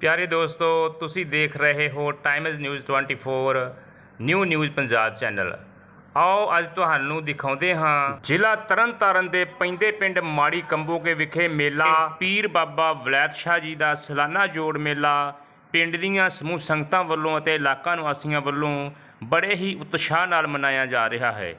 ਪਿਆਰੇ ਦੋਸਤੋ, ਤੁਸੀਂ ਦੇਖ ਰਹੇ ਹੋ Times News 24 new news Punjab channel ਆਓ, ਅੱਜ ਤੁਹਾਨੂੰ ਦਿਖਾਉਂਦੇ ਹਾਂ ਜ਼ਿਲ੍ਹਾ ਤਰਨਤਾਰਨ ਦੇ ਪੈਂਦੇ ਪਿੰਡ ਮਾੜੀ ਕੰਬੋਕੇ ਵਿਖੇ ਮੇਲਾ, ਪੀਰ ਬਾਬਾ ਵਲੈਤ ਸ਼ਾਹ ਜੀ ਦਾ ਸਾਲਾਨਾ ਜੋੜ ਮੇਲਾ। ਪਿੰਡ ਦੀਆਂ ਸਮੂਹ ਸੰਗਤਾਂ ਵੱਲੋਂ ਅਤੇ ਇਲਾਕਾ ਨਿਵਾਸੀਆਂ ਵੱਲੋਂ ਬੜੇ ਹੀ ਉਤਸ਼ਾਹ ਨਾਲ ਮਨਾਇਆ ਜਾ ਰਿਹਾ ਹੈ।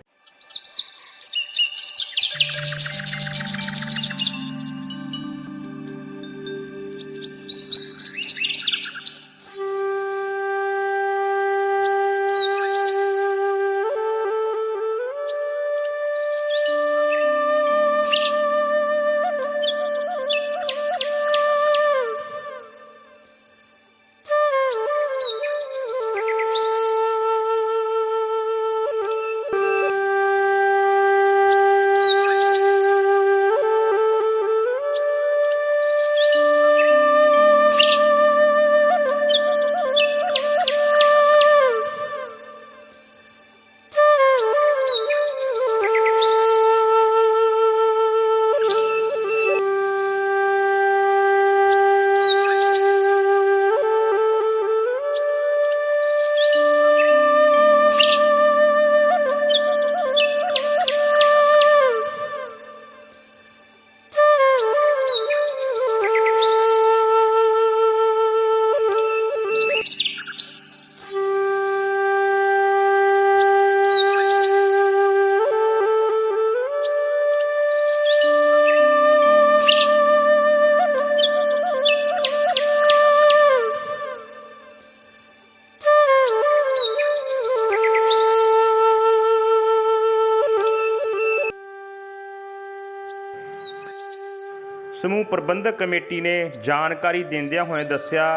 ਸਮੂਹ ਪ੍ਰਬੰਧਕ ਕਮੇਟੀ ਨੇ ਜਾਣਕਾਰੀ ਦਿੰਦਿਆਂ ਹੋਏ ਦੱਸਿਆ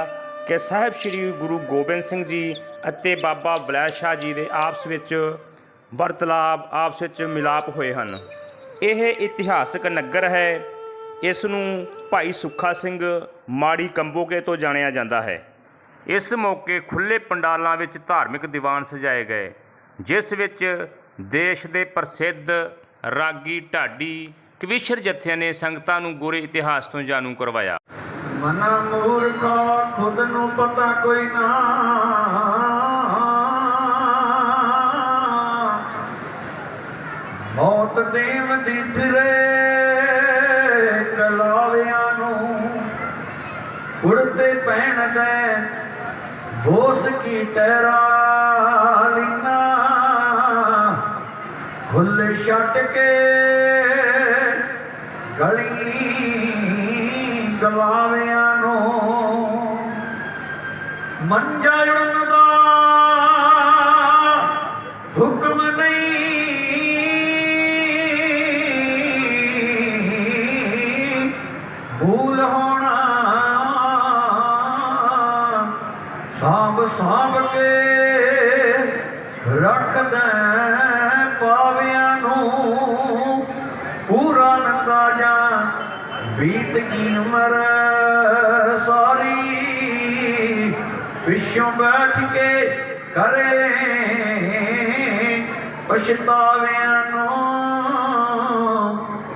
ਕਿ ਸਾਹਿਬ ਸ੍ਰੀ ਗੁਰੂ ਗੋਬਿੰਦ ਸਿੰਘ ਜੀ ਅਤੇ ਬਾਬਾ ਬਲੈਤ ਸ਼ਾਹ ਜੀ ਦੇ ਆਪਸ ਵਿੱਚ ਵਰਤਲਾਪ, ਆਪਸ ਵਿੱਚ ਮਿਲਾਪ ਹੋਏ ਹਨ। ਇਹ ਇਤਿਹਾਸਕ ਨਗਰ ਹੈ। ਇਸ ਨੂੰ ਭਾਈ ਸੁੱਖਾ ਸਿੰਘ ਮਾੜੀ ਕੰਬੋਕੇ ਤੋਂ ਜਾਣਿਆ ਜਾਂਦਾ ਹੈ। ਇਸ ਮੌਕੇ ਖੁੱਲੇ ਪੰਡਾਲਾਂ ਵਿੱਚ ਧਾਰਮਿਕ ਦੀਵਾਨ ਸਜਾਏ ਗਏ, ਜਿਸ ਵਿੱਚ ਦੇਸ਼ ਦੇ ਪ੍ਰਸਿੱਧ ਰਾਗੀ ਢਾਡੀ ਕਵੀਸ਼ਰ ਜਥਿਆਂ ਨੇ ਸੰਗਤਾਂ ਨੂੰ ਗੁਰੇ ਇਤਿਹਾਸ ਤੋਂ ਜਾਣੂ ਕਰਵਾਇਆ। ਮਨਾ ਮੂਰਖਾ ਖੁਦ ਨੂੰ ਪਤਾ ਕੋਈ ਨਾ। ਮੌਤ ਦੇਵ ਦੀ ਫਿਰੇ ਕਲਾਵਿਆਂ ਨੂੰ। ਉੜਦੇ ਪੈਣ ਦੇ ਬੋਸ ਕੀ ਟਹਿਰਾ ਲੀਨਾ। ਖੁੱਲ ਛੱਡ ਕੇ ਗਲੀ ਗਲਾਵਿਆਂ ਨੂੰ ਬੀਤ ਉਮਰ ਸਾਰੀ ਪਿੱਛੋਂ ਬੈਠ ਕੇ ਕਰੇ। ਪਛਤਾਵਿਆਂ ਨੂੰ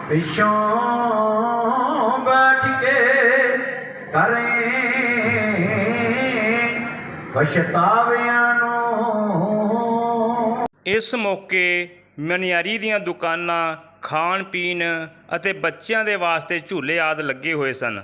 ਪਿੱਛੋਂ ਬੈਠ ਕੇ ਕਰੇ। ਪਛਤਾਵਿਆਂ ਨੂੰ ਇਸ ਮੌਕੇ ਮਨਿਆਰੀ ਦੀਆਂ ਦੁਕਾਨਾਂ ਖਾਣ ਪੀਣ ਅਤੇ ਬੱਚਿਆਂ ਦੇ ਵਾਸਤੇ ਝੂਲੇ ਆਦਿ ਲੱਗੇ ਹੋਏ ਸਨ।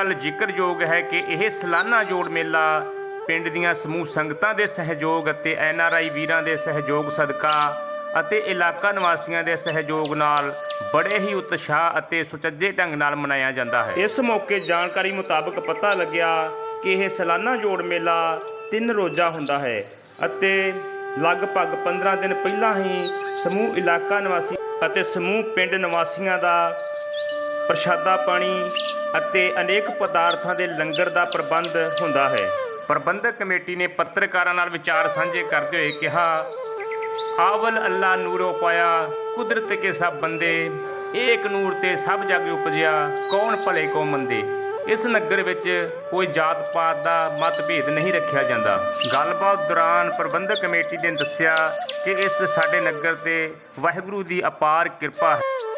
ਗੱਲ ਜ਼ਿਕਰਯੋਗ ਹੈ ਕਿ ਇਹ ਸਾਲਾਨਾ ਜੋੜ ਮੇਲਾ ਪਿੰਡ ਦੀਆਂ ਸਮੂਹ ਸੰਗਤਾਂ ਦੇ ਸਹਿਯੋਗ ਅਤੇ ਐੱਨ ਆਰ ਆਈ ਵੀਰਾਂ ਦੇ ਸਹਿਯੋਗ ਸਦਕਾ ਅਤੇ ਇਲਾਕਾ ਨਿਵਾਸੀਆਂ ਦੇ ਸਹਿਯੋਗ ਨਾਲ ਬੜੇ ਹੀ ਉਤਸ਼ਾਹ ਅਤੇ ਸੁਚੱਜੇ ਢੰਗ ਨਾਲ ਮਨਾਇਆ ਜਾਂਦਾ ਹੈ। ਇਸ ਮੌਕੇ ਜਾਣਕਾਰੀ ਮੁਤਾਬਕ ਪਤਾ ਲੱਗਿਆ ਕਿ ਇਹ ਸਾਲਾਨਾ ਜੋੜ ਮੇਲਾ ਤਿੰਨ ਰੋਜ਼ਾ ਹੁੰਦਾ ਹੈ ਅਤੇ ਲਗਭਗ 15 ਦਿਨ ਪਹਿਲਾਂ ਹੀ ਸਮੂਹ ਇਲਾਕਾ ਨਿਵਾਸੀ ਅਤੇ ਸਮੂਹ ਪਿੰਡ ਨਿਵਾਸੀਆਂ ਦਾ ਪ੍ਰਸ਼ਾਦਾ ਪਾਣੀ ਅਤੇ ਅਨੇਕ ਪਦਾਰਥਾਂ ਦੇ ਲੰਗਰ ਦਾ ਪ੍ਰਬੰਧ ਹੁੰਦਾ ਹੈ। ਪ੍ਰਬੰਧਕ ਕਮੇਟੀ ਨੇ ਪੱਤਰਕਾਰਾਂ ਨਾਲ ਵਿਚਾਰ ਸਾਂਝੇ ਕਰਦੇ ਹੋਏ ਕਿਹਾ, ਆਵਲ ਅੱਲਾ ਨੂਰੋ ਪਾਇਆ, ਕੁਦਰਤ ਕੇ ਸਭ ਬੰਦੇ, ਏਕ ਨੂਰ ਤੇ ਸਭ ਜਗ ਉਪਜਿਆ, ਕੌਣ ਭਲੇ ਕੋ ਮੰਦੇ? ਇਸ ਨਗਰ ਵਿੱਚ ਕੋਈ ਜਾਤ ਪਾਤ ਦਾ ਮਤਭੇਦ ਨਹੀਂ ਰੱਖਿਆ ਜਾਂਦਾ। ਗੱਲਬਾਤ ਦੌਰਾਨ ਪ੍ਰਬੰਧਕ ਕਮੇਟੀ ਨੇ ਦੱਸਿਆ ਕਿ ਇਸ ਸਾਡੇ ਨਗਰ ਤੇ ਵਾਹਿਗੁਰੂ ਦੀ ਅਪਾਰ ਕਿਰਪਾ ਹੈ ਹੈ।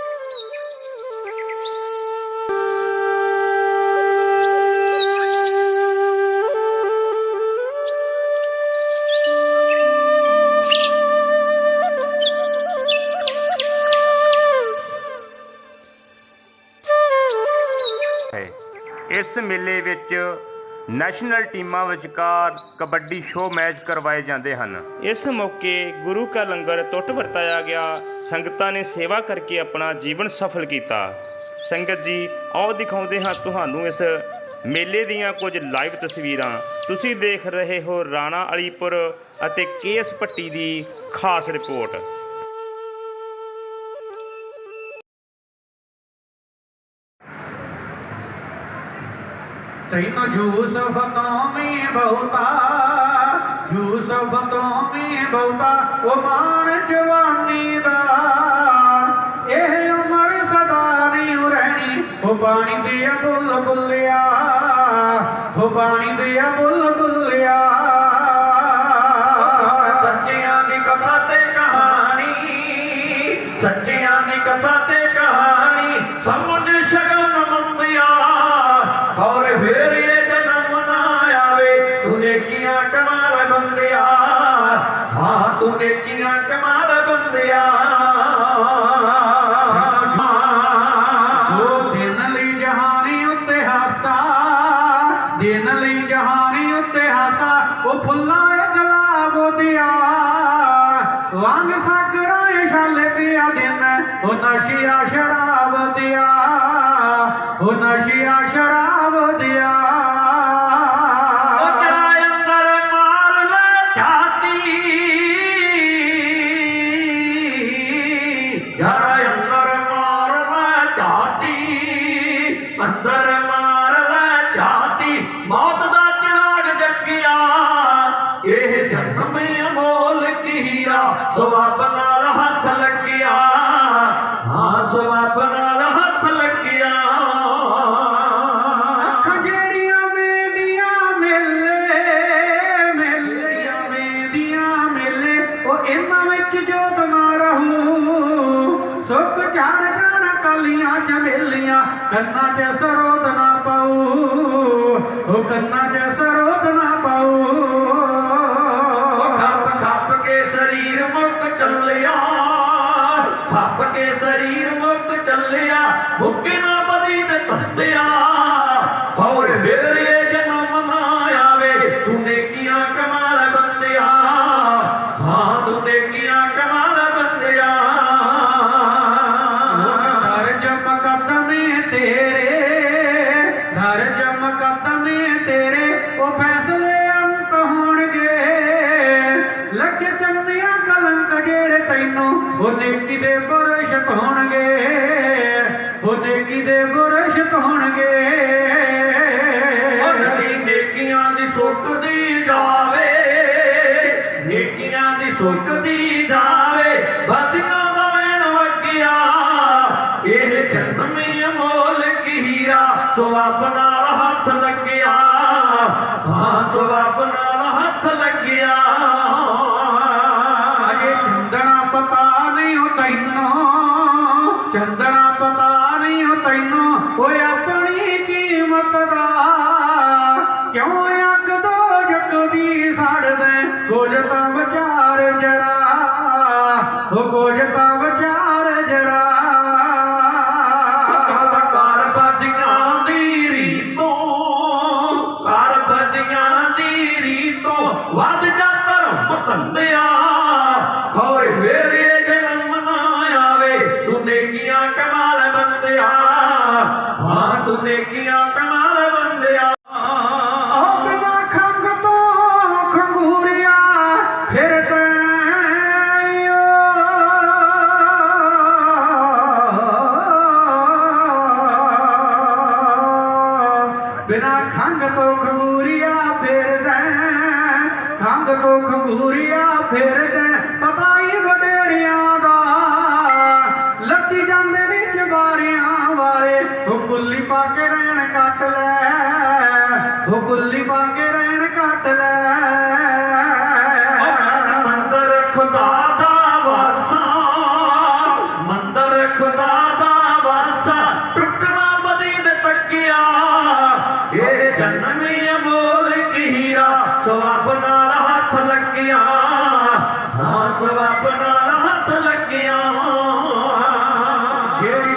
ਮੇਲੇ ਵਿੱਚ ਨੈਸ਼ਨਲ ਟੀਮਾਂ ਵਿਚਕਾਰ ਕਬੱਡੀ ਸ਼ੋਅ ਮੈਚ ਕਰਵਾਏ ਜਾਂਦੇ ਹਨ। ਇਸ ਮੌਕੇ ਗੁਰੂ ਕਾ ਲੰਗਰ ਟੁੱਟ ਵਰਤਾਇਆ ਗਿਆ। ਸੰਗਤਾਂ ਨੇ ਸੇਵਾ ਕਰਕੇ ਆਪਣਾ ਜੀਵਨ ਸਫਲ ਕੀਤਾ। ਸੰਗਤ ਜੀ, ਆਓ ਦਿਖਾਉਂਦੇ ਹਾਂ ਤੁਹਾਨੂੰ ਇਸ ਮੇਲੇ ਦੀਆਂ ਕੁਝ ਲਾਈਵ ਤਸਵੀਰਾਂ। ਤੁਸੀਂ ਦੇਖ ਰਹੇ ਹੋ ਰਾਣਾ ਅਲੀਪੁਰ ਅਤੇ ਕੇਐਸ ਪੱਟੀ ਦੀ ਖਾਸ ਰਿਪੋਰਟ ਤੈਨੂੰ ਯੂਸਫ ਤੋਂ ਵੀ ਬਹੁਤਾ ਯੂਸਫ ਤੋਂ ਵੀ ਬਹੁਤਾ ਉਹ ਮਾਣ ਜਵਾਨੀ ਦਾ ਇਹ ਉਮਰ ਸਦਾ ਨਹੀਂ ਰਹਿਣੀ ਉਹ ਪਾਣੀ ਦੇ ਬੁੱਲ ਬੁੱਲਿਆ ਉਹ ਪਾਣੀ ਦੇ ਬੁੱਲ ਬੁੱਲਿਆ ਸੱਚਿਆਂ ਦੀ ਕਥਾ ਤੇ ਕਹਾਣੀ, ਸੱਚਿਆਂ ਦੀ ਕਥਾ ਤੇ ਕਹਾਣੀ ਸਮਝ नशिया शराब दिया नशिया शराब दिया। ਵਿੱਚ ਜੋਤ ਨਾ ਰਹੂ। ਸੁੱਕ ਝੜ ਜਾਣ ਕਲੀਆਂ ਚਮੇਲੀਆਂ ਕੰਨਾਂ 'ਚ ਸਰੋਤ ਨਾ ਪਾਊ। ਉਹ ਕੰਨਾਂ 'ਚ ਸਰੋਤ ਨਾ ਪਾਊ। ਖੱਪ ਖੱਪ ਕੇ ਸਰੀਰ ਮੁੱਕ ਚੱਲਿਆ ਖੱਪ ਕੇ ਸਰੀਰ ਮੁੱਕ ਚੱਲਿਆ, ਮੁੱਕੇ ਨਾ ਬਦੀ ਤੇ ਧੰਦਿਆ। ਤੈਨੂੰ ਉਹ ਨੇਕੀ ਦੇ ਬੁਰਸ਼ ਹੋਣਗੇ? ਉਹ ਨੇਕੀ ਦੇ ਬੁਰਸ਼ ਹੋਣਗੇ? ਉਹ ਨਦੀ ਨੇਕੀਆਂ ਦੀ ਸੁੱਕਦੀ ਜਾਵੇ, ਨੇਕੀਆਂ ਦੀ ਸੁੱਕ ਦੀ ਬਿਨਾ ਖੰਗ ਤੋਂ ਖੰਗੂਰੀਆ ਫੇਰਦਾ ਖੰਗ ਤੋਂ ਖੰਗੂਰੀਆ ਫੇਰਦਾ ਪਤਾ ਹੀ ਵਡੇਰਿਆਂ ਦਾ, ਲੱਤੀ ਜਾਂਦੇ ਵਿੱਚ ਵਾਰਿਆਂ ਵਾਲੇ। ਉਹ ਕੁੱਲੀ ਪਾ ਕੇ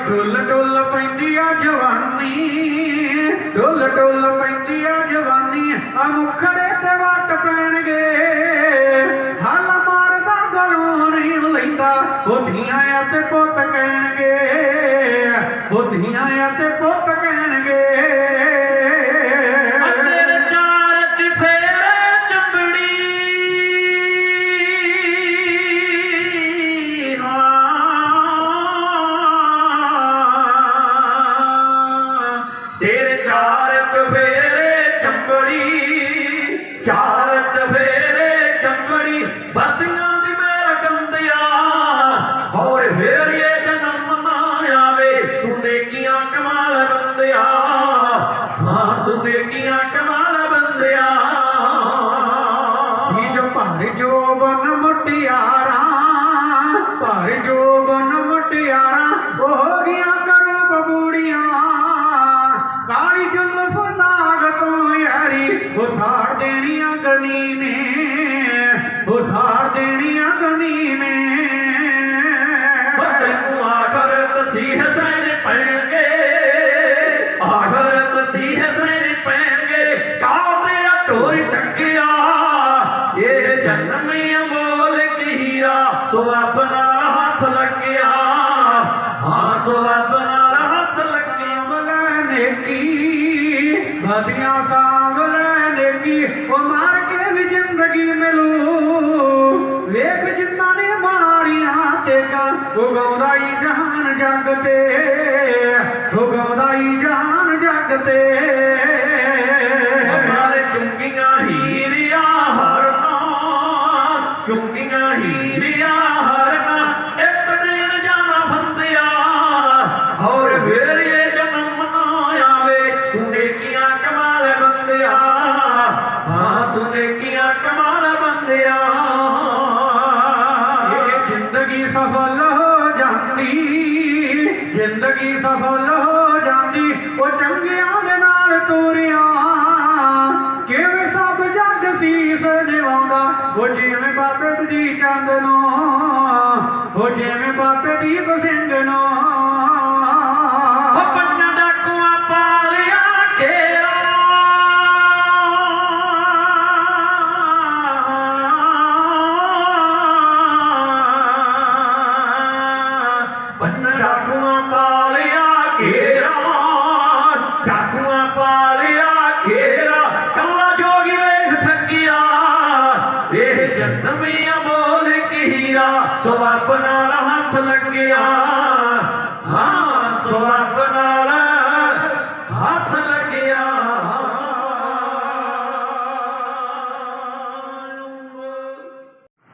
ਢੁੱਲ ਢੁੱਲ ਪੈਂਦੀ ਆ ਜਵਾਨੀ, ਢੁੱਲ ਢੁੱਲ ਪੈਂਦੀ ਆ ਜਵਾਨੀ। ਆ ਮੁਖੜੇ ਤੇ ਵੱਟ ਪੈਣਗੇ, ਹਲ ਮਾਰਦਾ ਗਲੋਂ ਨਹੀਂ ਲੈਂਦਾ। ਬੁੱਧੀਆਂ ਆ ਤੇ ਪੁੱਤ ਕਹਿਣਗੇ, ਬੁੱਧੀਆਂ ਆ ਤੇ ਪੁੱਤ ਇਹ ਜਨਮੀ ਅਮੋਲ ਹੀਰਾ ਸੋ ਆਪਣਾ ਹੱਥ ਲੱਗਿਆ ਹਾਂ ਸੋ ਆਪਣਾ ਹੱਥ ਲੱਗਿਆ ਸਾਂਵਲੇ ਨੇਕੀ ਵਧੀਆਂ ਸਾਂਵਲੇ ਨੇਕੀ ਉਹ ਮਾਰ ਕੇ ਵੀ ਜ਼ਿੰਦਗੀ ਮਿਲੂ ਵੇਖ ਜਿੰਨਾ ਨੇ ਮਾਰੀਆਂ ਤੇ ਕਾ ਉਹ ਗਾਉਂਦਾ ਹੀ ਜਹਾਨ ਜੱਗ ਤੇ ਉਹ ਗਾਉਂਦਾ ਹੀ ਜਹਾਨ ਜੱਗ ਜ਼ਿੰਦਗੀ ਸਫਲ ਹੋ ਜਾਂਦੀ ਉਹ ਚੰਗਿਆਂ ਡਾਕੂਆਂ ਪਾਲਿਆ ਘੇਰਾ ਕੱਲਾ ਜੋਗੀ ਵੇਖ ਠੱਗਿਆ ਇਹ ਜਨਮੀ ਅਮੋਲ ਹੀਰਾ ਸੋ ਆਪਣਾ ਹੱਥ ਲੱਗਿਆ। ਹਾਂ, ਸੋ ਆਪਣਾ ਹੱਥ ਲੱਗਿਆ।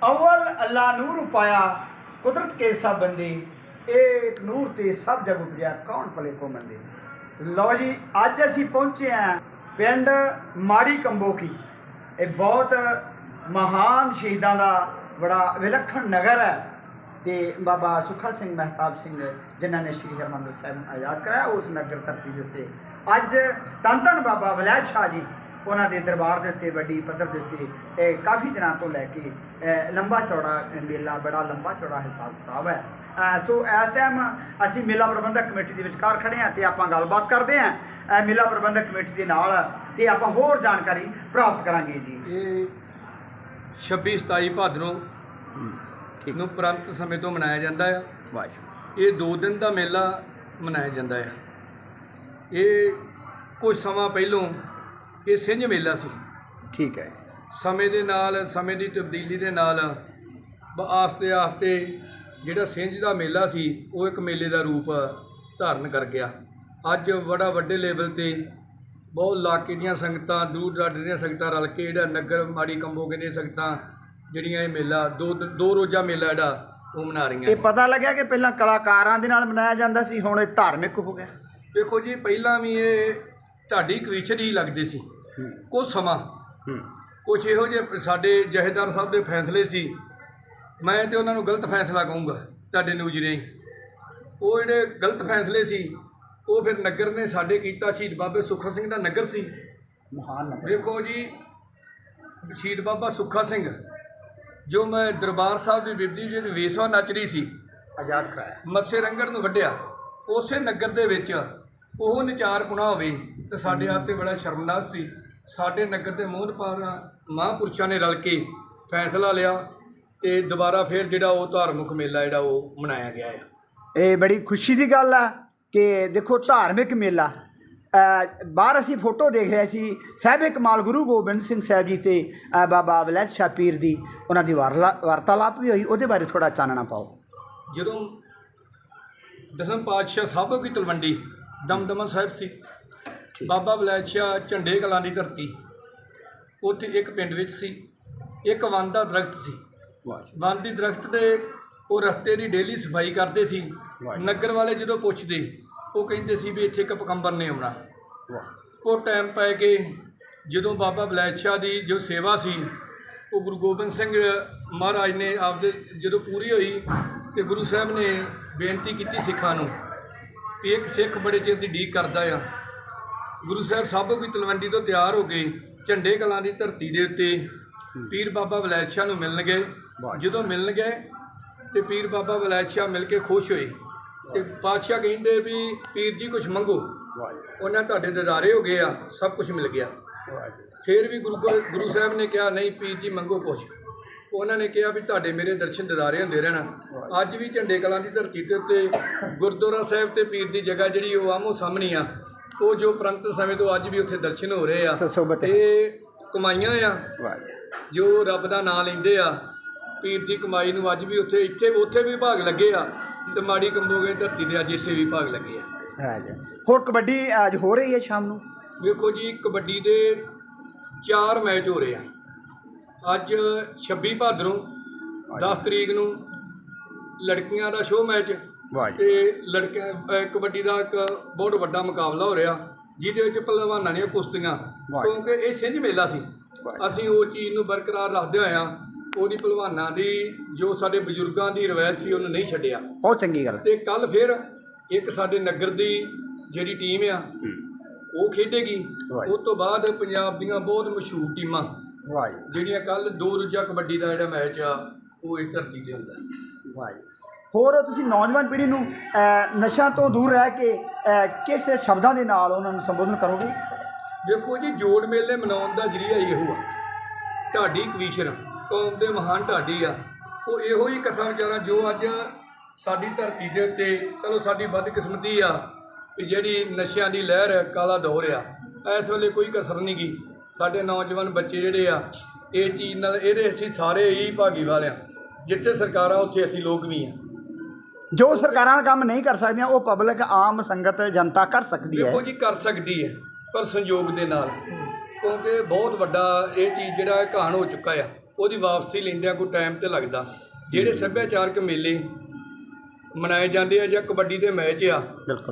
ਅਵਲ ਅੱਲਾ ਨੂਰ ਪਾਇਆ ਕੁਦਰਤ ਕੇ ਸਭ ਬੰਦੇ, ਏਕ ਨੂਰ ਤੇ ਸਭ ਜਗ ਉਪਜਿਆ, ਕੌਣ ਭਲੇ ਕੋ ਮੰਦੇ? ਲਓ ਜੀ, ਅੱਜ ਅਸੀਂ ਪਹੁੰਚੇ ਹਾਂ ਪਿੰਡ ਮਾੜੀ ਕੰਬੋਕੀ। ਇਹ ਬਹੁਤ ਮਹਾਨ ਸ਼ਹੀਦਾਂ ਦਾ ਬੜਾ ਵਿਲੱਖਣ ਨਗਰ ਹੈ ਤੇ ਬਾਬਾ ਸੁਖਾ ਸਿੰਘ ਮਹਿਤਾਬ ਸਿੰਘ, ਜਿਨ੍ਹਾਂ ਨੇ ਸ਼੍ਰੀ ਹਰਿਮੰਦਰ ਸਾਹਿਬ ਨੂੰ ਆਜ਼ਾਦ ਕਰਾਇਆ, ਉਸ ਨਗਰ ਧਰਤੀ ਦੇ ਉੱਤੇ। ਅੱਜ ਤਨ ਤਨ ਬਾਬਾ ਵਿਲਾਇਤ ਸ਼ਾਹ ਜੀ ਉਹਨਾਂ ਦੇ ਦਰਬਾਰ ਦੇ ਉੱਤੇ ਵੱਡੀ ਪੱਧਰ ਦੇ ਉੱਤੇ ਇਹ ਕਾਫੀ ਦਿਨਾਂ ਤੋਂ ਲੈ ਕੇ ਲੰਬਾ ਚੌੜਾ ਮੇਲਾ ਬੜਾ ਲੰਬਾ ਚੌੜਾ ਹਿਸਾਬ ਕਿਤਾਬ ਹੈ। ਸੋ ਇਸ ਟਾਈਮ ਅਸੀਂ ਮੇਲਾ ਪ੍ਰਬੰਧਕ ਕਮੇਟੀ ਦੇ ਵਿਚਕਾਰ ਖੜੇ ਹਾਂ ਤੇ ਆਪਾਂ ਗੱਲਬਾਤ ਕਰਦੇ ਹਾਂ। ਮੇਲਾ ਪ੍ਰਬੰਧਕ ਕਮੇਟੀ ਦੇ ਨਾਲ ਤੇ ਆਪਾਂ ਹੋਰ ਜਾਣਕਾਰੀ ਪ੍ਰਾਪਤ ਕਰਾਂਗੇ ਜੀ। ਇਹ 26 27 ਭਾਦਰੋਂ ਨੂੰ ਪ੍ਰੰਤ ਸਮੇਂ ਤੋਂ ਮਨਾਇਆ ਜਾਂਦਾ ਆ। ਇਹ ਦੋ ਦਿਨ ਦਾ ਮੇਲਾ ਮਨਾਇਆ ਜਾਂਦਾ ਆ। ਇਹ ਕੁਝ ਸਮਾਂ ਪਹਿਲੋਂ ਇਹ ਸਿੰਝ ਮੇਲਾ ਸੀ। ਠੀਕ ਹੈ। ਸਮੇਂ ਦੇ ਨਾਲ ਸਮੇਂ ਦੀ ਤਬਦੀਲੀ ਦੇ ਨਾਲ ਬ- ਆਸਤੇ ਆਸਤੇ ਜਿਹੜਾ ਸਿੰਝ ਦਾ ਮੇਲਾ ਸੀ ਉਹ ਇੱਕ ਮੇਲੇ ਦਾ ਰੂਪ ਧਾਰਨ ਕਰ ਗਿਆ। ਅੱਜ ਬੜਾ ਵੱਡੇ ਲੈਵਲ ਤੇ ਬਹੁਤ ਇਲਾਕੇ ਦੀਆਂ ਸੰਗਤਾਂ ਦੂਰ ਦਰਾਡੇ ਦੀਆਂ ਸੰਗਤਾਂ ਰਲ ਕੇ ਜਿਹੜਾ ਨਗਰ ਮਾੜੀ ਕੰਬੋਗੇ ਦੀਆਂ ਸੰਗਤਾਂ ਜਿਹੜੀਆਂ ਇਹ ਮੇਲਾ ਦੋ ਦੋ ਰੋਜ਼ਾ ਮੇਲਾ ਜਿਹੜਾ ਉਹ ਮਨਾ ਰਹੀਆਂ ਇਹ ਪਤਾ ਲੱਗਿਆ ਕਿ ਪਹਿਲਾਂ ਕਲਾਕਾਰਾਂ ਦੇ ਨਾਲ ਮਨਾਇਆ ਜਾਂਦਾ ਸੀ ਹੁਣ ਇਹ ਧਾਰਮਿਕ ਹੋ ਗਿਆ। ਦੇਖੋ ਜੀ ਪਹਿਲਾਂ ਵੀ ਇਹ ਢਾਡੀ ਕਵੀਸ਼ਰ ਹੀ ਲੱਗਦੇ ਸੀ। ਕੁਝ ਸਮਾਂ। ਕੁਝ ਇਹੋ ਜਿਹੇ ਸਾਡੇ ਜਹੇਦਾਰ ਸਾਹਿਬ ਦੇ ਫੈਸਲੇ ਸੀ। ਮੈਂ ਤੇ ਉਹਨਾਂ ਨੂੰ ਗਲਤ ਫੈਸਲਾ ਕਹੂੰਗਾ ਤੁਹਾਡੇ ਨਿਊਜ਼ ਨੇ ਉਹ ਜਿਹੜੇ ਗਲਤ ਫੈਸਲੇ ਸੀ ਉਹ ਫਿਰ ਨਗਰ ਨੇ ਸਾਡੇ ਕੀਤਾ ਸ਼ਹੀਦ ਬਾਬੇ ਸੁੱਖਾ ਸਿੰਘ ਦਾ ਨਗਰ ਸੀ। ਮਹਾਨ ਨਗਰ। ਦੇਖੋ ਜੀ ਸ਼ਹੀਦ ਬਾਬਾ ਸੁੱਖਾ ਸਿੰਘ ਜੋ ਮੈਂ ਦਰਬਾਰ ਸਾਹਿਬ ਦੀ ਬਿਰਦੀ ਜੀ ਵੇਸਵਾ ਨੱਚ ਰਹੀ ਸੀ। ਆਜ਼ਾਦ ਕਰਾਇਆ। ਮੱਸੇ ਰੰਗੜ ਨੂੰ ਵੱਢਿਆ। ਉਸੇ ਨਗਰ ਦੇ ਵਿੱਚ ਉਹ ਨਚਾਰ ਪੁਣਾ ਹੋਵੇ। ਤੇ ਸਾਡੇ ਹੱਥ ਤੇ ਬੜਾ ਸ਼ਰਮਨਾਕ ਸੀ। ਸਾਡੇ ਨਗਰ ਦੇ ਮੋਹਨ ਪਾਰਾ ਮਹਾਂਪੁਰਸ਼ਾਂ ਨੇ ਰਲ ਕੇ ਫੈਸਲਾ ਲਿਆ ਤੇ ਦੁਬਾਰਾ ਫਿਰ ਜਿਹੜਾ ਉਹ ਧਾਰਮਿਕ ਮੇਲਾ ਜਿਹੜਾ ਉਹ ਮਨਾਇਆ ਗਿਆ ਹੈ ਇਹ ਬੜੀ ਖੁਸ਼ੀ ਦੀ ਗੱਲ ਆ ਕਿ ਦੇਖੋ ਧਾਰਮਿਕ ਮੇਲਾ। ਬਾਹਰ ਅਸੀਂ ਫੋਟੋ ਦੇਖ ਰਹੇ ਸੀ ਸਾਹਿਬ ਕਮਾਲ ਗੁਰੂ ਗੋਬਿੰਦ ਸਿੰਘ ਸਾਹਿਬ ਜੀ ਤੇ ਬਾਬਾ ਅਬਲੈਤ ਸ਼ਾਹ ਪੀਰ ਦੀ ਉਹਨਾਂ ਦੀ ਵਾਰਤਾਲਾਪ ਵੀ ਹੋਈ ਉਹਦੇ ਬਾਰੇ ਥੋੜਾ ਚਾਨਣਾ ਪਾਓ। ਜਦੋਂ ਦਸਮ ਪਾਤਸ਼ਾਹ ਸਾਬੋ ਕੀ ਤਲਵੰਡੀ ਦਮਦਮਾ ਸਾਹਿਬ ਸੀ ਬਾਬਾ ਬਲੈਤ ਸ਼ਾਹ ਝੰਡੇ ਕਲਾਂ ਦੀ ਧਰਤੀ। ਉੱਥੇ ਇੱਕ ਪਿੰਡ ਵਿੱਚ ਸੀ। ਇੱਕ ਵਨ ਦਾ ਦਰਖਤ ਸੀ। ਵਨ ਦੀ ਦਰਖਤ ਦੇ ਉਹ ਰਸਤੇ ਦੀ ਡੇਲੀ ਸਫ਼ਾਈ ਕਰਦੇ ਸੀ। ਨਗਰ ਵਾਲੇ ਜਦੋਂ ਪੁੱਛਦੇ ਉਹ ਕਹਿੰਦੇ ਸੀ ਵੀ ਇੱਥੇ ਇੱਕ ਪਕੰਬਰ ਨੇ ਆਉਣਾ। ਉਹ ਟਾਈਮ ਪੈ ਕੇ ਜਦੋਂ ਬਾਬਾ ਬਲੈਤ ਸ਼ਾਹ ਦੀ ਜੋ ਸੇਵਾ ਸੀ ਉਹ ਗੁਰੂ ਗੋਬਿੰਦ ਸਿੰਘ ਮਹਾਰਾਜ ਨੇ ਆਪਦੇ ਜਦੋਂ ਪੂਰੀ ਹੋਈ ਤੇ ਗੁਰੂ ਸਾਹਿਬ ਨੇ ਬੇਨਤੀ ਕੀਤੀ ਸਿੱਖਾਂ ਨੂੰ ਵੀ ਇੱਕ ਸਿੱਖ ਬੜੇ ਚਿਰ ਦੀ ਡੀਕ ਕਰਦਾ ਆ। ਗੁਰੂ ਸਾਹਿਬ ਸਾਬੋ ਕੀ ਤਲਵੰਡੀ ਤੋਂ ਤਿਆਰ ਹੋ ਕੇ ਝੰਡੇ ਕਲਾਂ ਦੀ ਧਰਤੀ ਦੇ ਉੱਤੇ ਪੀਰ ਬਾਬਾ ਸ਼ਾਹ ਨੂੰ ਮਿਲਣ ਗਏ। ਜਦੋਂ ਮਿਲਣ ਗਏ ਤੇ ਪੀਰ ਬਾਬਾ ਸ਼ਾਹ ਮਿਲ ਕੇ ਖੁਸ਼ ਹੋਏ ਤੇ ਪਾਤਸ਼ਾਹ ਕਹਿੰਦੇ ਵੀ ਪੀਰ ਜੀ ਕੁਝ ਮੰਗੋ। ਉਹਨਾਂ ਤੁਹਾਡੇ ਦਿਦਾਰੇ ਹੋ ਗਏ ਆ ਸਭ ਕੁਝ ਮਿਲ ਗਿਆ। ਫਿਰ ਵੀ ਗੁਰੂ ਗੁਰੂ ਸਾਹਿਬ ਨੇ ਕਿਹਾ ਨਹੀਂ ਪੀਰ ਜੀ ਮੰਗੋ ਕੁਝ ਉਹਨਾਂ ਨੇ ਕਿਹਾ ਵੀ ਤੁਹਾਡੇ ਮੇਰੇ ਦਰਸ਼ਨ ਦਿਦਾਰੇ ਹੁੰਦੇ ਰਹਿਣਾ। ਅੱਜ ਵੀ ਝੰਡੇ ਕਲਾਂ ਦੀ ਧਰਤੀ ਤੇ ਉੱਤੇ ਗੁਰਦੁਆਰਾ ਸਾਹਿਬ ਤੇ ਪੀਰ ਦੀ ਜਗ੍ਹਾ ਜਿਹੜੀ ਉਹ ਆਮੋ ਸਾਹਮਣੀ ਆ। ਉਹ ਜੋ ਪ੍ਰੰਤ ਸਮੇਂ ਤੋਂ ਅੱਜ ਵੀ ਉੱਥੇ ਦਰਸ਼ਨ ਹੋ ਰਹੇ ਆ। ਸੁਸ਼ੋਭਿਤ ਹੈ। ਇਹ ਕਮਾਈਆਂ ਆ। ਵਾਹ ਜੋ। ਰੱਬ ਦਾ ਨਾਮ ਲੈਂਦੇ ਆ ਪੀਰ ਦੀ ਕਮਾਈ ਨੂੰ ਅੱਜ ਵੀ ਉੱਥੇ ਇੱਥੇ ਉੱਥੇ ਵੀ ਭਾਗ ਲੱਗੇ ਆ। ਤੇ ਮਾੜੀ ਕੰਬੋਗੇ ਧਰਤੀ ਦੇ ਅੱਜ ਇੱਥੇ ਵੀ ਭਾਗ ਲੱਗੇ ਆ। ਰਾਜ ਹੋਰ ਕਬੱਡੀ ਅੱਜ ਹੋ ਰਹੀ ਹੈ ਸ਼ਾਮ ਨੂੰ? ਵੇਖੋ ਜੀ ਕਬੱਡੀ ਦੇ ਚਾਰ ਮੈਚ ਹੋ ਰਹੇ ਆ। ਅੱਜ 26 ਭਾਦਰੋਂ 10 ਤਰੀਕ ਨੂੰ ਲੜਕੀਆਂ ਦਾ ਸ਼ੋਅ ਮੈਚ ਵਾਹ ਤੇ ਲੜਕਿਆਂ ਅਹ ਕਬੱਡੀ ਦਾ ਇੱਕ ਬਹੁਤ ਵੱਡਾ ਮੁਕਾਬਲਾ ਹੋ ਰਿਹਾ ਜਿਹਦੇ ਵਿੱਚ ਪਹਿਲਵਾਨਾਂ ਦੀਆਂ ਕੁਸ਼ਤੀਆਂ ਵਾਹ। ਕਿਉਂਕਿ ਇਹ ਛਿੰਝ ਮੇਲਾ ਸੀ। ਵਾਹ। ਅਸੀਂ ਉਹ ਚੀਜ਼ ਨੂੰ ਬਰਕਰਾਰ ਰੱਖਦੇ ਹੋਇਆ ਉਹਦੀ ਪਹਿਲਵਾਨਾਂ ਦੀ ਜੋ ਸਾਡੇ ਬਜ਼ੁਰਗਾਂ ਦੀ ਰਵਾਇਤ ਸੀ ਉਹਨੂੰ ਨਹੀਂ ਛੱਡਿਆ। ਬਹੁਤ ਚੰਗੀ ਗੱਲ ਤੇ ਕੱਲ ਫਿਰ ਇੱਕ ਸਾਡੇ ਨਗਰ ਦੀ ਜਿਹੜੀ ਟੀਮ ਆ ਉਹ ਖੇਡੇਗੀ। ਵਾਹ। ਉਸ ਤੋਂ ਬਾਅਦ ਪੰਜਾਬ ਦੀਆਂ ਬਹੁਤ ਮਸ਼ਹੂਰ ਟੀਮਾਂ ਵਾਹ ਜਿਹੜੀਆਂ ਕੱਲ ਦੋ ਦੂਜਾ ਕਬੱਡੀ ਦਾ ਜਿਹੜਾ ਮੈਚ ਆ ਉਹ ਇਸ ਧਰਤੀ ਤੇ ਹੁੰਦਾ ਵਾਹ ਹੋਰ ਤੁਸੀਂ ਨੌਜਵਾਨ ਪੀੜ੍ਹੀ ਨੂੰ ਅ, ਨਸ਼ਿਆਂ ਤੋਂ ਦੂਰ ਰਹਿ ਕੇ ਕਿਸ ਸ਼ਬਦਾਂ ਦੇ ਨਾਲ ਉਹਨਾਂ ਨੂੰ ਸੰਬੋਧਨ ਕਰੋਗੇ? ਦੇਖੋ ਜੀ ਜੋੜ ਮੇਲੇ ਮਨਾਉਣ ਦਾ ਜਰੀਆ ਇਹੋ ਆ। ਢਾਡੀ ਕਵੀਸ਼ਰ ਕੌਮ ਦੇ ਮਹਾਨ ਢਾਡੀ ਆ। ਉਹ ਇਹੋ ਹੀ ਕਥਾ ਵਿਚਾਰਾ ਜੋ ਅੱਜ ਸਾਡੀ ਧਰਤੀ ਦੇ ਉੱਤੇ ਚਲੋ ਸਾਡੀ ਬਦਕਿਸਮਤੀ ਆ ਕਿ ਜਿਹੜੀ ਨਸ਼ਿਆਂ ਦੀ ਲਹਿਰ ਕਾਲਾ ਦੌਰ ਆ ਇਸ ਵੇਲੇ ਕੋਈ ਕਸਰ ਨਹੀਂ ਗੀ ਸਾਡੇ ਨੌਜਵਾਨ ਬੱਚੇ ਜਿਹੜੇ ਆ ਇਹ ਚੀਜ਼ ਨਾਲ ਇਹਦੇ ਅਸੀਂ ਸਾਰੇ ਹੀ ਭਾਗੀਵਾਲ ਆ। ਜਿੱਥੇ ਸਰਕਾਰਾਂ ਉੱਥੇ ਅਸੀਂ ਲੋਕ ਵੀ ਆ। ਜੋ ਸਰਕਾਰਾਂ ਕੰਮ ਨਹੀਂ ਕਰ ਸਕਦੀਆਂ ਉਹ ਪਬਲਿਕ ਆਮ ਸੰਗਤ ਜਨਤਾ ਕਰ ਸਕਦੀ ਹੈ। ਦੇਖੋ ਜੀ ਕਰ ਸਕਦੀ ਹੈ ਪਰ ਸੰਯੋਗ ਦੇ ਨਾਲ। ਕਿਉਂਕਿ ਬਹੁਤ ਵੱਡਾ ਇਹ ਚੀਜ਼ ਜਿਹੜਾ ਕਹਾਣ ਹੋ ਚੁੱਕਾ ਆ ਉਹਦੀ ਵਾਪਸੀ ਲੈਂਦਿਆਂ ਕੋਈ ਟਾਈਮ ਤੇ ਲੱਗਦਾ। ਜਿਹੜੇ ਸੱਭਿਆਚਾਰਕ ਮੇਲੇ ਮਨਾਏ ਜਾਂਦੇ ਆ ਜਾਂ ਕਬੱਡੀ ਦੇ ਮੈਚ ਆ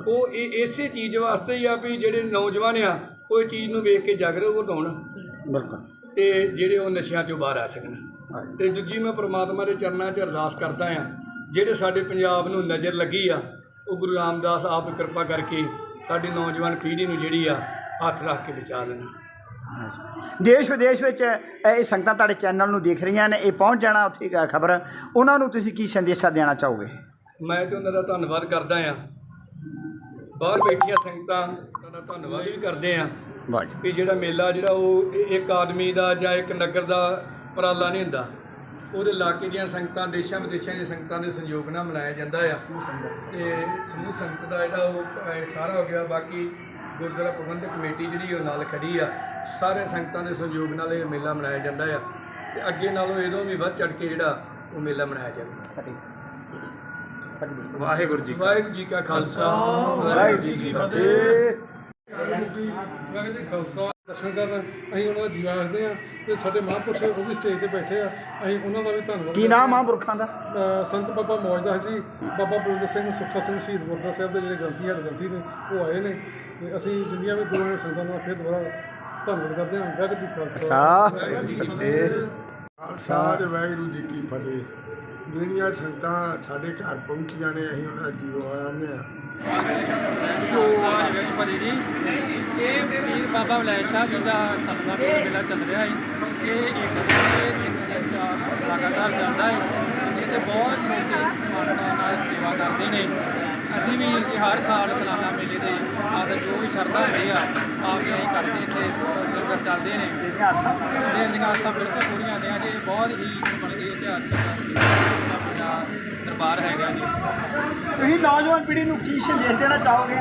ਉਹ ਇਹ ਇਸੇ ਚੀਜ਼ ਵਾਸਤੇ ਹੀ ਆ ਵੀ ਜਿਹੜੇ ਨੌਜਵਾਨ ਆ ਉਹ ਚੀਜ਼ ਨੂੰ ਵੇਖ ਕੇ ਜਾਗਰੂਕ ਹੋਣ ਬਿਲਕੁਲ। ਤੇ ਜਿਹੜੇ ਉਹ ਨਸ਼ਿਆਂ ਚੋਂ ਬਾਹਰ ਆ ਸਕਣ। ਤੇ ਦੂਜੀ ਮੈਂ ਪ੍ਰਮਾਤਮਾ ਦੇ ਚਰਨਾਂ 'ਚ ਅਰਦਾਸ ਕਰਦਾ ਆ ਜਿਹੜੇ ਸਾਡੇ ਪੰਜਾਬ ਨੂੰ ਨਜ਼ਰ ਲੱਗੀ ਆ ਉਹ ਗੁਰੂ ਰਾਮਦਾਸ ਆਪ ਕਿਰਪਾ ਕਰਕੇ ਸਾਡੀ ਨੌਜਵਾਨ ਪੀੜ੍ਹੀ ਨੂੰ ਜਿਹੜੀ ਆ ਹੱਥ ਰੱਖ ਕੇ ਬਚਾ ਲੈਣ। ਦੇਸ਼ ਵਿਦੇਸ਼ ਵਿੱਚ ਇਹ ਸੰਗਤਾਂ ਤੁਹਾਡੇ ਚੈਨਲ ਨੂੰ ਦੇਖ ਰਹੀਆਂ ਨੇ ਇਹ ਪਹੁੰਚ ਜਾਣਾ ਉੱਥੇ ਖਬਰ। ਉਹਨਾਂ ਨੂੰ ਤੁਸੀਂ ਕੀ ਸੰਦੇਸ਼ਾ ਦੇਣਾ ਚਾਹੋਗੇ? ਮੈਂ ਤੇ ਉਹਨਾਂ ਦਾ ਧੰਨਵਾਦ ਕਰਦਾ ਆ। ਬਾਹਰ ਬੈਠੀਆਂ ਸੰਗਤਾਂ ਦਾ ਧੰਨਵਾਦ ਵੀ ਕਰਦੇ ਆ ਵਾਹ ਵੀ ਜਿਹੜਾ ਮੇਲਾ ਜਿਹੜਾ ਉਹ ਇੱਕ ਆਦਮੀ ਦਾ ਜਾਂ ਇੱਕ ਨਗਰ ਦਾ ਉਪਰਾਲਾ ਨਹੀਂ ਹੁੰਦਾ। ਉਹਦੇ ਇਲਾਕੇ ਦੀਆਂ ਸੰਗਤਾਂ ਦੇਸ਼ਾਂ ਵਿਦੇਸ਼ਾਂ ਦੀਆਂ ਸੰਗਤਾਂ ਦੇ ਸੰਯੋਗ ਨਾਲ ਮਨਾਇਆ ਜਾਂਦਾ ਆ। ਤੇ ਸਮੂਹ ਸੰਗਤ ਦਾ ਜਿਹੜਾ ਉਹ ਸਾਰਾ ਹੋ ਗਿਆ ਬਾਕੀ ਗੁਰਦੁਆਰਾ ਪ੍ਰਬੰਧਕ ਕਮੇਟੀ ਜਿਹੜੀ ਉਹ ਨਾਲ ਖੜੀ ਆ। ਸਾਰੇ ਸੰਗਤਾਂ ਦੇ ਸੰਯੋਗ ਨਾਲ ਇਹ ਮੇਲਾ ਮਨਾਇਆ ਜਾਂਦਾ ਆ। ਤੇ ਅੱਗੇ ਨਾਲੋਂ ਇਹਦੋਂ ਵੀ ਵੱਧ ਚੜ ਕੇ ਜਿਹੜਾ ਉਹ ਮੇਲਾ ਮਨਾਇਆ ਜਾਂਦਾ। ਵਾਹਿਗੁਰੂ ਜੀ ਵਾਹਿਗੁਰੂ ਜੀ ਕਾ ਖਾਲਸਾ। ਵਾਹਿਗੁਰੂ ਜੀ ਕੀ ਫਤਿਹ। ਦਰਸ਼ਨ ਕਰਨ। ਅਸੀਂ ਉਹਨਾਂ ਦਾ ਜੀਵਾ ਆਖਦੇ ਆ ਤੇ ਸਾਡੇ ਮਹਾਂਪੁਰਸ਼ ਉਹ ਵੀ ਸਟੇਜ ਤੇ ਬੈਠੇ ਆ। ਅਸੀਂ ਉਹਨਾਂ ਦਾ ਵੀ ਧੰਨਵਾਦ ਕੀ ਨਾਮ ਆ ਪੁਰਖਾਂ ਦਾ? ਅ, ਸੰਤ ਬਾਬਾ ਮੌਜਦਾਸ ਜੀ ਬਾਬਾ ਬਲਵਿੰਦਰ ਸਿੰਘ ਸੁੱਖਾ ਸਿੰਘ ਸ਼ਹੀਦ ਗੁਰਦੁਆਰਾ ਸਾਹਿਬ ਦੇ ਜਿਹੜੇ ਗ੍ਰੰਥੀ ਸਾਡੇ ਗ੍ਰੰਥੀ ਨੇ ਉਹ ਆਏ ਨੇ। ਤੇ ਅਸੀਂ ਜਿੰਨੀਆਂ ਵੀ ਗੁਰੂਆਂ ਦੀਆਂ ਸੰਗਤਾਂ ਦਾ ਫਿਰ ਦੁਬਾਰਾ ਧੰਨਵਾਦ ਕਰਦੇ ਹਾਂ। ਵਾਹਿਗੁਰੂ ਜੀ ਕਾ ਖਾਲਸਾ। ਸਾਹ ਵਾਹਿਗੁਰੂ ਜੀ ਕੀ ਫਤਿਹ। ਵਾਹਿਗੁਰੂ ਜੀ ਕੀ ਫਤਿਹ। ਜਿਹੜੀਆਂ ਸੰਗਤਾਂ ਸਾਡੇ ਘਰ ਪਹੁੰਚੀਆਂ ਨੇ ਅਸੀਂ ਉਹਨਾਂ ਦਾ ਜੀਵ ਆਉਂਦੇ ਆ ਸਾਰੇ ਭਾਜੀ ਜੀ ਇਹ ਪੀਰ ਬਾਬਾ ਵਿਲਾਸ ਸ਼ਾਹ ਜੀ ਦਾ ਸਤਵਾ ਮੇਲਾ ਚੱਲ ਰਿਹਾ ਹੈ। ਇਹ ਇੱਕ ਦਿਨ ਦਾ ਲਗਾਤਾਰ ਚੱਲਦਾ ਹੈ। ਇੱਥੇ ਬਹੁਤ ਲੋਕ ਮਾਨਤਾ ਨਾਲ ਸੇਵਾ ਕਰਦੇ ਨੇ। ਅਸੀਂ ਵੀ ਹਰ ਸਾਲ ਸਾਲਾਨਾ ਮੇਲੇ ਦੇ ਆਦਰ ਜੋ ਵੀ ਸ਼ਰਧਾ ਹੁੰਦੀ ਆ ਆਪ ਹੀ ਅਸੀਂ ਕਰਦੇ ਇੱਥੇ ਲੰਗਰ ਚੱਲਦੇ ਨੇ। ਤੇ ਆਸਾਂ ਬਿਲਕੁਲ ਪੂਰੀਆਂ ਹੁੰਦੀਆਂ ਜੀ ਇਹ ਬਹੁਤ ਹੀ ਬਣ ਗਈ ਇਤਿਹਾਸਕ ਆਪਣਾ ਦਰਬਾਰ ਹੈਗਾ ਜੀ। ਤੁਸੀਂ ਨੌਜਵਾਨ ਪੀੜ੍ਹੀ ਨੂੰ ਕੀ ਸੰਦੇਸ਼ ਦੇਣਾ ਚਾਹੋਗੇ?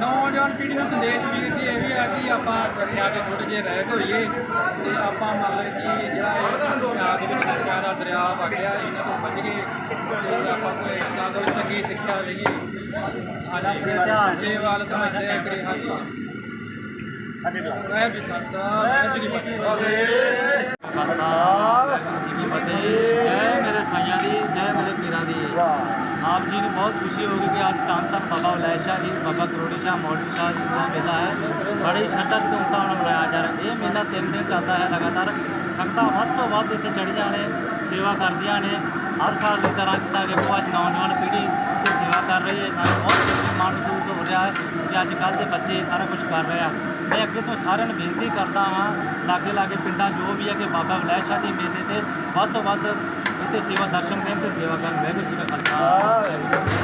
ਨੌਜਵਾਨ ਪੀੜ੍ਹੀ ਨੂੰ ਸੰਦੇਸ਼ ਵੀ ਜੀ ਇਹ ਵੀ ਆ ਕਿ ਆਪਾਂ ਨਸ਼ਿਆਂ ਦੇ ਥੋੜ੍ਹੇ ਜਿਹੇ ਰਹਿਤ ਹੋਈਏ ਤੇ ਆਪਾਂ ਮੰਨ ਲਓ ਕਿ ਜਿਹੜਾ ਇਹ ਪੰਜਾਬ ਦੇ ਵਿੱਚ ਨਸ਼ਿਆਂ ਦਾ ਦਰਿਆ ਵਗਿਆ ਇਹਨਾਂ ਤੋਂ ਬਚੀਏ ਤੇ ਆਪਾਂ ਕੋਈ ਇਦਾਂ ਤੋਂ ਚੰਗੀ ਸਿੱਖਿਆ ਲਈਏ। ਹਾਂਜੀ ਸੇਵਾ ਵਾਲ ਤੋਂ ਅੱਗੇ ਕਰੀ ਵਾਹਿਗੁਰੂ ਜੀ ਕਾ ਖਾਲਸਾ ਵਾਹਿਗੁਰੂ ਜੀ ਕੀ ਫਤਿਹ। ਜੈ ਮੇਰੇ ਸਾਈਆਂ ਦੀ ਜੈ ਮੇਰੇ ਪੀਰਾਂ ਦੀ। ਆਪ ਜੀ ਨੂੰ ਬਹੁਤ ਖੁਸ਼ੀ ਹੋਗੀ ਕਿ ਅੱਜ ਧੰਨ ਧੰਨ ਬਾਬਾ ਸ਼ਾਹ ਜੀ ਬਾਬਾ ਕਰੋੜੀ ਸ਼ਾਹ ਮੌਲਵੀ ਸ਼ਾਹ ਜੀ ਦਾ ਮੇਲਾ ਹੈ। ਬੜੀ ਸ਼ਰਧਾ ਤੇ ਧੂਮਧਾਮ ਨਾਲ ਮਨਾਇਆ ਜਾ ਰਿਹਾ। ਇਹ ਮੇਲਾ ਤਿੰਨ ਦਿਨ ਚੱਲਦਾ ਹੈ ਲਗਾਤਾਰ। ਸੰਗਤਾਂ ਵੱਧ ਤੋਂ ਵੱਧ ਇੱਥੇ ਚੜ੍ਹੀਆਂ ਨੇ ਸੇਵਾ ਕਰਦੀਆਂ ਨੇ। ਹਰ ਸਾਲ ਦੀ ਤਰ੍ਹਾਂ ਜਿੱਦਾਂ ਕਿ ਅੱਜ ਨੌਜਵਾਨ ਪੀੜ੍ਹੀ ਤੇ ਸੇਵਾ ਕਰ ਰਹੀ ਹੈ। ਸਾਨੂੰ ਬਹੁਤ ਮਾਣ ਮਹਿਸੂਸ ਹੋ ਰਿਹਾ ਹੈ ਕਿ ਅੱਜ ਕੱਲ੍ਹ ਦੇ ਬੱਚੇ ਸਾਰਾ ਕੁਝ ਕਰ ਰਹੇ ਆ। ਮੈਂ ਅੱਗੇ ਤੋਂ ਸਾਰਿਆਂ ਨੂੰ ਬੇਨਤੀ ਕਰਦਾ ਹਾਂ ਲਾਗੇ ਲਾਗੇ ਪਿੰਡਾਂ ਜੋ ਵੀ ਹੈ ਕਿ ਬਾਬਾ ਵਿਲਾਸ ਸ਼ਾਹ ਦੇ ਮੇਲੇ ਤੇ ਵੱਧ ਤੋਂ ਵੱਧ ਇੱਥੇ ਸੇਵਾ ਦਰਸ਼ਨ ਦੇਣ ਤੇ ਸੇਵਾ ਕਰਨ। ਵਾਹਿਗੁਰੂ ਜੀ ਕਾ ਖਾਲਸਾ।